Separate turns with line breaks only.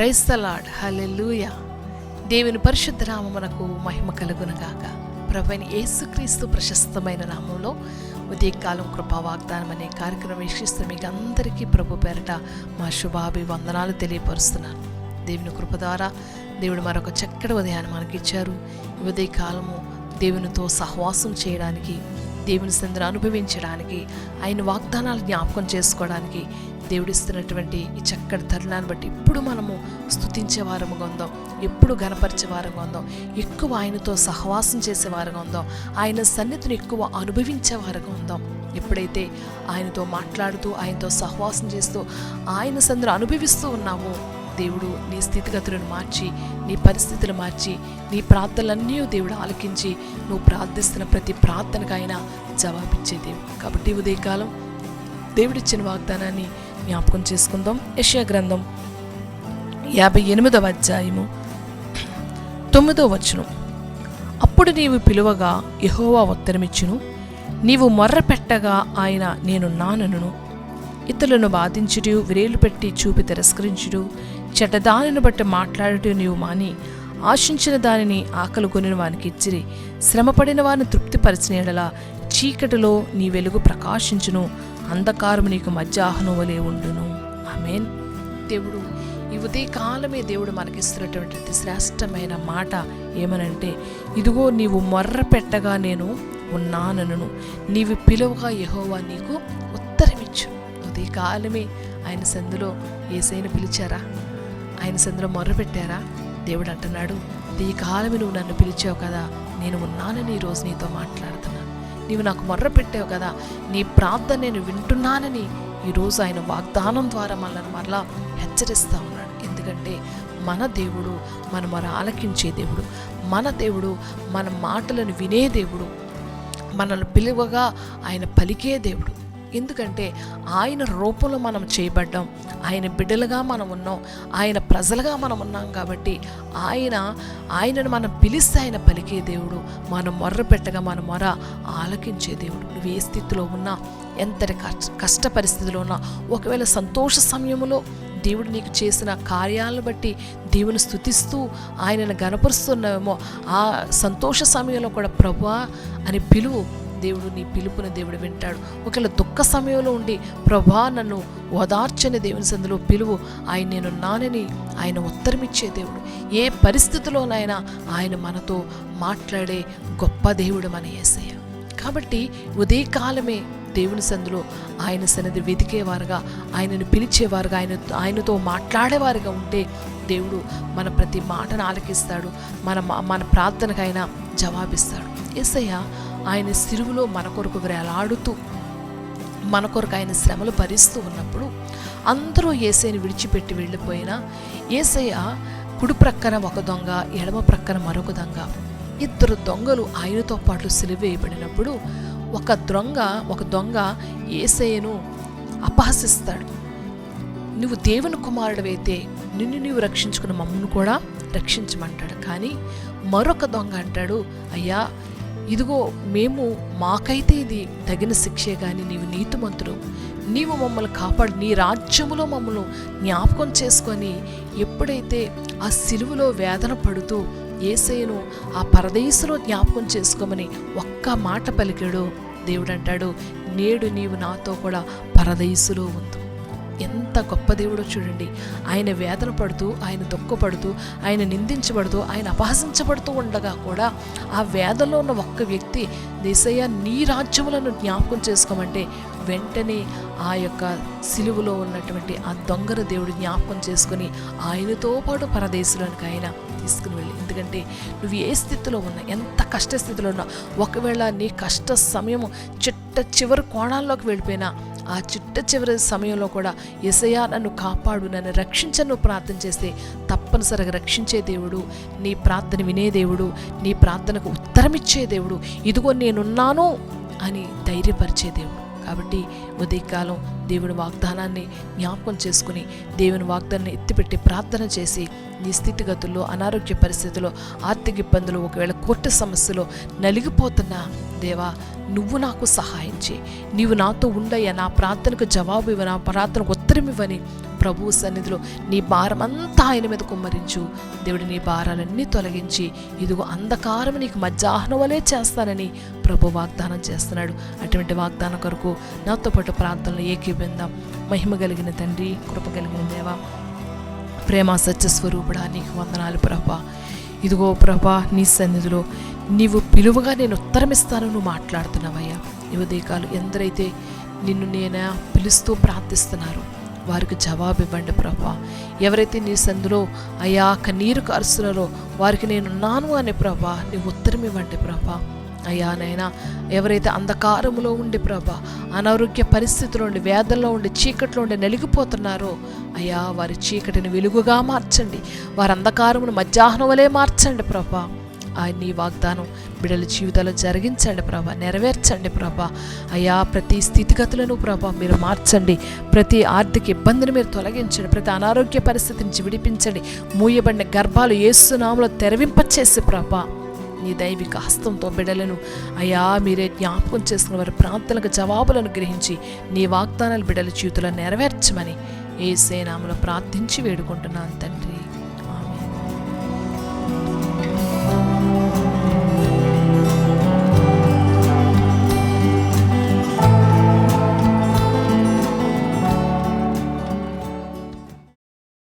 క్రైస్తలాడ్ hallelujah దేవుని పరిశుద్ధ నామమునకు మహిమ కలుగునగాక. ప్రభుని యేసుక్రీస్తు ప్రశస్తమైన నామంలో ఉదయకాలం కృపా వాగ్దానం అనే కార్యక్రమం వీక్షిస్తూ మీకు అందరికీ ప్రభు పేరట మా శుభాభివందనాలు తెలియపరుస్తున్నాను. దేవుని కృప ద్వారా దేవుడు మరొక చక్కటి ఉదయాన్ని మనకిచ్చారు ఈ ఉదయకాలము దేవునితో సహవాసం చేయడానికి దేవుని సందరు అనుభవించడానికి ఆయన వాగ్దానాలు జ్ఞాపకం చేసుకోవడానికి దేవుడిస్తున్నటువంటి ఈ చక్కటి తరుణాన్ని బట్టి ఇప్పుడు మనము స్థుతించే వారముగా ఉందాం ఎప్పుడు గనపరిచే వారంగా ఉందాం ఎక్కువ ఆయనతో సహవాసం చేసే వారంగా ఉందాం ఆయన సన్నిధిని ఎక్కువ అనుభవించే వారంగా ఉందాం ఎప్పుడైతే ఆయనతో మాట్లాడుతూ ఆయనతో సహవాసం చేస్తూ ఆయన సందరు అనుభవిస్తూ ఉన్నామో దేవుడు నీ స్థితిగతులను మార్చి నీ పరిస్థితులు మార్చి నీ ప్రార్థనలన్నీ దేవుడు ఆలకించి నువ్వు ప్రార్థిస్తున్న ప్రతి ప్రార్థనకు ఆయన జవాబిచ్చే దేవుడు. కాబట్టి ఉదయకాలం దేవుడిచ్చిన వాగ్దానాన్ని జ్ఞాపకం చేసుకుందాం. యెషయా గ్రంథం యాభై ఎనిమిదవ అధ్యాయము. తొమ్మిదో వచనం. అప్పుడు నీవు పిలువగా యహోవా ఉత్తరమిచ్చును. నీవు మొర్ర పెట్టగా ఆయన నేను నానను. ఇతరులను బాధించుడు విరేలు పెట్టి చూపి తిరస్కరించుడు చెడ్డదానిని బట్టి మాట్లాడుటూ నీవు మాని ఆశించిన దానిని ఆకలి కొనిన వానికి ఇచ్చిరి. శ్రమపడిన వారిని తృప్తిపరిచిన ఎడల చీకటిలో నీ వెలుగు ప్రకాశించును. అంధకారము నీకు మధ్యాహ్నం వలె ఉండును. ఆమెన్. దేవుడు ఈ ఉదయకాలమే దేవుడు మనకిస్తున్నటువంటి శ్రేష్టమైన మాట ఏమనంటే ఇదిగో నీవు మొర్ర పెట్టగా నేను ఉన్నానను నీవు పిలువగా యహోవా నీకు ఉత్తరమిచ్చు. ఉదయకాలమే ఆయన సందులో ఏసైన పిలిచారా? ఆయన సందులో మొర్ర పెట్టారా దేవుడు అంటున్నాడు ఈ కాలమే నువ్వు నన్ను పిలిచావు కదా నేను ఉన్నానని ఈరోజు నీతో మాట్లాడు నీవు నాకు మొర్ర పెట్టావు కదా నీ ప్రార్థన నేను వింటున్నానని ఈరోజు ఆయన వాగ్దానం ద్వారా మనల్ని మరలా హెచ్చరిస్తూ ఉన్నాడు. ఎందుకంటే మన దేవుడు మన మన ఆలకించే దేవుడు మన దేవుడు మన మాటలను వినే దేవుడు మనల్ని పిలువగా ఆయన పలికే దేవుడు. ఎందుకంటే ఆయన రూపంలో మనం చేయబడ్డాం. ఆయన బిడ్డలుగా మనం ఉన్నాం. ఆయన ప్రజలుగా మనం ఉన్నాం కాబట్టి ఆయన ఆయనను మనం పిలిస్తే ఆయన పలికే దేవుడు మనం మొర్ర పెట్టగా మన మొర ఆలకించే దేవుడు. నువ్వు ఏ స్థితిలో ఉన్నా ఎంతటి కష్ట కష్ట పరిస్థితిలో ఉన్నా ఒకవేళ సంతోష సమయంలో దేవుడు నీకు చేసిన కార్యాలను బట్టి దేవుని స్థుతిస్తూ ఆయనను గనపరుస్తున్నావేమో ఆ సంతోష సమయంలో కూడా ప్రభు అని పిలువు. దేవుడు నీ పిలుపుని దేవుడు వింటాడు. ఒకవేళ దుఃఖ సమయంలో ఉండి ప్రభా నన్ను ఓదార్చని దేవుని సందులో పిలువు ఆయన నేను నానని ఆయన ఉత్తరమిచ్చే దేవుడు. ఏ పరిస్థితిలోనైనా ఆయన మనతో మాట్లాడే గొప్ప దేవుడు మన యేసయ్య కాబట్టి ఉదయకాలమే దేవుని సందులో ఆయన సన్నిధి వెతికేవారుగా ఆయనను పిలిచేవారుగా ఆయన ఆయనతో మాట్లాడేవారుగా ఉంటే దేవుడు మన ప్రతి మాటను ఆలకిస్తాడు మన మన ప్రార్థనకైనా జవాబిస్తాడు. ఎస్ఐయ ఆయన సిరువులో మన కొరకు వేలాడుతూ మన కొరకు ఆయన శ్రమలు భరిస్తూ ఉన్నప్పుడు అందరూ ఏసైని విడిచిపెట్టి వెళ్ళిపోయినా ఏసయ్య కుడి ప్రక్కన ఒక దొంగ ఎడమ ప్రక్కన మరొక దొంగ. ఇద్దరు దొంగలు ఆయనతో పాటు సిలివేయబడినప్పుడు ఒక దొంగ ఒక దొంగ ఏసయ్యను అపహసిస్తాడు. నువ్వు దేవుని కుమారుడవైతే నిన్ను నీవు రక్షించుకున్న మమ్మను కూడా రక్షించమంటాడు. కానీ మరొక దొంగ అంటాడు అయ్యా ఇదిగో మేము మాకైతే ఇది తగిన శిక్షే కానీ నీవు నీతిమంతుడు. నీవు మమ్మల్ని కాపాడు నీ రాజ్యములో మమ్మల్ని జ్ఞాపకం చేసుకొని ఎప్పుడైతే ఆ సిలువలో వేదన పడుతూ ఏసయ్యను ఆ పరదేశంలో జ్ఞాపకం చేసుకోమని ఒక్క మాట పలికాడు దేవుడు అంటాడు నేడు నీవు నాతో కూడా పరదేశులో ఉంది ఎంత గొప్ప దేవుడో చూడండి. ఆయన వేదన పడుతూ ఆయన దుఃఖపడుతూ ఆయన నిందించబడుతూ ఆయన అపహసించబడుతూ ఉండగా కూడా ఆ వేదనలో ఉన్న ఒక్క వ్యక్తి దేశయ్య నీ రాజ్యములను జ్ఞాపకం చేసుకోమంటే వెంటనే ఆ యొక్క సిలువలో ఉన్నటువంటి ఆ దొంగను దేవుడు జ్ఞాపకం చేసుకుని ఆయనతో పాటు పరదేశంలోనికి ఆయన తీసుకుని వెళ్ళి. ఎందుకంటే నువ్వు ఏ స్థితిలో ఉన్నా ఎంత కష్ట స్థితిలో ఉన్నా ఒకవేళ నీ కష్ట సమయము చిట్ట చివరి కోణాల్లోకి వెళ్ళిపోయినా ఆ చిట్ట చివరి సమయంలో కూడా ఎసయా నన్ను కాపాడు నన్ను రక్షించను ప్రార్థన చేస్తే తప్పనిసరిగా రక్షించే దేవుడు నీ ప్రార్థన వినే దేవుడు నీ ప్రార్థనకు ఉత్తరమిచ్చే దేవుడు ఇదిగో నేనున్నాను అని ధైర్యపరిచే దేవుడు. కాబట్టి ఉదయకాలం దేవుని వాగ్దానాన్ని జ్ఞాపకం చేసుకుని దేవుని వాగ్దానాన్ని ఎత్తిపెట్టి ప్రార్థన చేసి నీ స్థితిగతుల్లో అనారోగ్య పరిస్థితుల్లో ఆర్థిక ఇబ్బందులు ఒకవేళ కోర్టు సమస్యలో నలిగిపోతున్నా దేవా నువ్వు నాకు సహాయం చేయి. నీవు నాతో ఉండయ్యా నా ప్రార్థనకు జవాబు ఇవ్వ నా ప్రార్థనకు ఉత్తరం ఇవ్వని ప్రభువు సన్నిధిలో నీ భారం అంతా ఆయన మీద కుమ్మరించు. దేవుడు నీ భారాలన్నీ తొలగించి ఇదిగో అంధకారం నీకు మధ్యాహ్నం వలె చేస్తానని ప్రభు వాగ్దానం చేస్తున్నాడు. అటువంటి వాగ్దానం కొరకు నాతో పాటు ప్రాంతంలో ఏకీబిందాం మహిమ కలిగిన తండ్రి కృప కలిగిన దేవా ప్రేమ సత్యస్వరూపుడా నీకు వందనాలు ప్రభా. ఇదిగో ప్రభా నీ సన్నిధిలో నీవు పిలువగా నేను ఉత్తరమిస్తాను నువ్వు మాట్లాడుతున్నావయ్యా. యువదేకాలు ఎందరైతే నిన్ను నేను పిలుస్తూ ప్రార్థిస్తున్నారు. వారికి జవాబు ఇవ్వండి ప్రభా. ఎవరైతే నీ సందులో అయ్యాక కన్నీరు కారుస్తున్నారో వారికి నేనున్నాను అనే ప్రభా నీ ఉత్తరం ఇవ్వండి ప్రభా. అయ్యా నైనా ఎవరైతే అంధకారములో ఉండి ప్రభా అనారోగ్య పరిస్థితుల్లో ఉండి వేదల్లో ఉండి చీకట్లో ఉండి నలిగిపోతున్నారో అయ్యా వారి చీకటిని వెలుగుగా మార్చండి. వారి అంధకారమును మధ్యాహ్నం వలె మార్చండి ప్రభా. ఆయన నీ వాగ్దానం బిడ్డల జీవితాలు జరిగించండి ప్రభా నెరవేర్చండి ప్రభా. అయ్యా ప్రతి స్థితిగతులను ప్రభా మీరు మార్చండి. ప్రతి ఆర్థిక ఇబ్బందిని మీరు తొలగించండి. ప్రతి అనారోగ్య పరిస్థితి నుంచి విడిపించండి. మూయబడిన గర్భాలు ఏసునామలో తెరవింపచేసి ప్రభా నీ దైవిక హస్తంతో బిడ్డలను అయ్యా మీరే జ్ఞాపకం చేసుకున్న వారి ప్రార్థనలకు జవాబులను గ్రహించి నీ వాగ్దానాలు బిడల జీవితంలో నెరవేర్చమని ఏ సేనాములో ప్రార్థించి వేడుకుంటున్నాను తండ్రి.